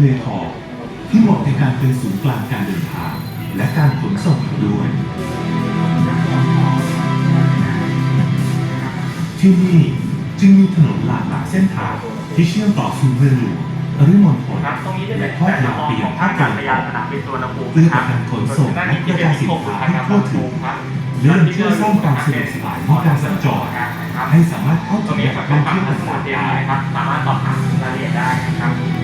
ำเลทองที่เหมาะในการเป็นศูนย์กลางการเดินทาง และการขนส่งด้วย ที่นี่จึงมีถนนหลากหลายเส้นทางที่เชื่อมต่อสู่เมืองหลวงปริมณฑลครับตรงนี้จะเป็และนทอดแผนยาวมองไปขยัองภาท่าคกาศตะวันยาอนสนามบินสุวรรณภูมิเพื่อคปรัระบกันขนส่งและกระจายสินค้าให้ทั่วถึงครับและยังช่วยสร้างความสะดวกสบายในการสัญจรให้สามารถเข้าถึงงนี้แหล่งเป็ท่อนงฝั่เที่งยวต่างๆได้สามารถสอบถามรายละเอียดได้นะครับ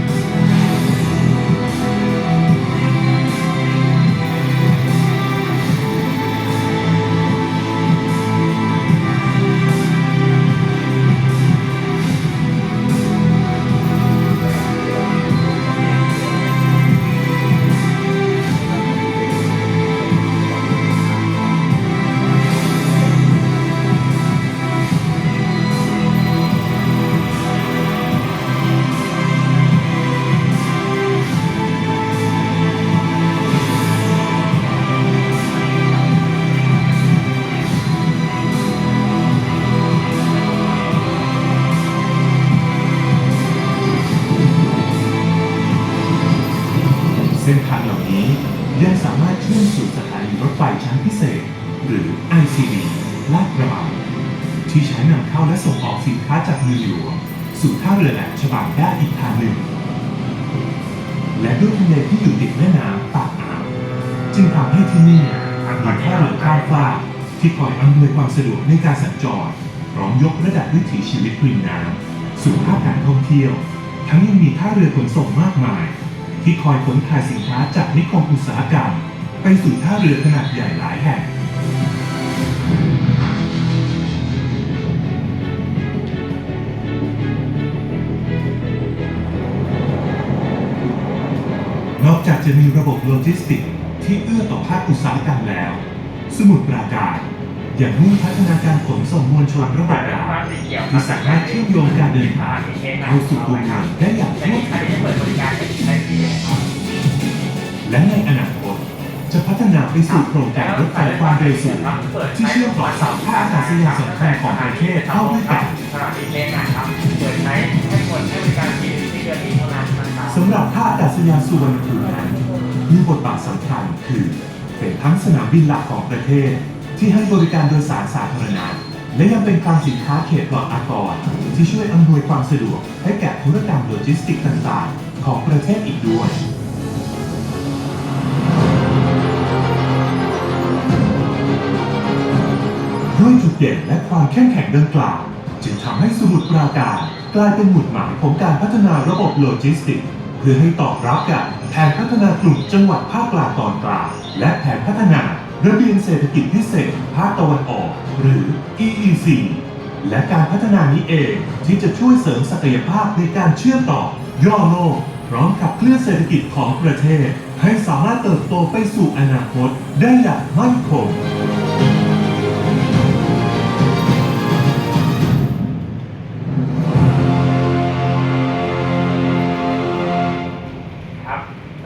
เส้นทางเหล่านี้ยังสามารถเชื่อมสู่สถานีรถไฟชั้นพิเศษ หรือ ICD ลาดกระบังที่ใช้นำเข้าและส่งออกสินค้าจากเมืองหลวงสู่ท่าเรือแหลมฉบังได้อีกทางหนึ่ง และด้วยทะเลที่อยู่ติดแม่น้ำปากอ่าวจึงทำให้ที่นี่มีท่าเรือข้ามฟากที่คอยอำนวยความสะดวกในการสัญจรพร้อมยกระดับวิถีชีวิตริมน้ำสู่ภาคการท่องเที่ยว ทั้งยังมีท่าเรือขนส่งมากมาย ที่คอยขนถ่ายสินค้าจากนิคมอุตสาหกรรม ไปสู่ท่าเรือขนาดใหญ่หลายแห่ง นอกจากจะมีระบบโลจิสติกส์ที่เอื้อต่อภาคอุตสาหกรรมแล้ว สมุทรปราการ อยังมุ่งพัฒนาการขนส่งมวลชนระบบรางที่สามารถเชื่อมโยงการเดินทางเข้าสู่ตัวเมืองได้อย่างและรวนี่วจะเปิดบริการใช้ฟรีครับและในอนาคตจะพัฒนาไปสู่โครงการรถไฟความเร็วสูงที่เชื่อมต่อสามท่าอากาศยานสำคัญของประเทศเข้าด้วยกันสนามบินเล็กนะครับเปิดใช้ให้คนให้บริการฟรีที่เดือนนี้เท่านั้นนะครับสำหรับท่าอากาศยานสุวรรณภูมินั้นมีบทบาทสำคัญคือ เป็นทั้งสนามบินหลักของประเทศ ที่ให้บริการโดยสารสาธารณะ และยังเป็นคลังสินค้าเขตปลอดอากร ที่ช่วยอำนวยความสะดวกให้แก่ธุรกรรมโลจิสติกต่างๆ ของประเทศอีกด้วยด้วยจุดเด่นและความเข้มแข็งดังกล่าวจึงทำให้สมุทรปราการกลายเป็นหมุดหมายของการพัฒนาระบบโลจิสติก เพื่อให้ตอบรับกับแผนพัฒนากลุ่มจังหวัดภาคกลางตอนกลางและแผนพัฒนา ระเบียงเศรษฐกิจพิเศษภาคตะวันออก หรือ EEC และการพัฒนานี้เองที่จะช่วยเสริมศักยภาพในการเชื่อมต่อย่อโลก พร้อมกับเคลื่อนเศรษฐกิจของประเทศ ให้สามารถเติบโตไปสู่อนาคตได้อย่างมั่นคง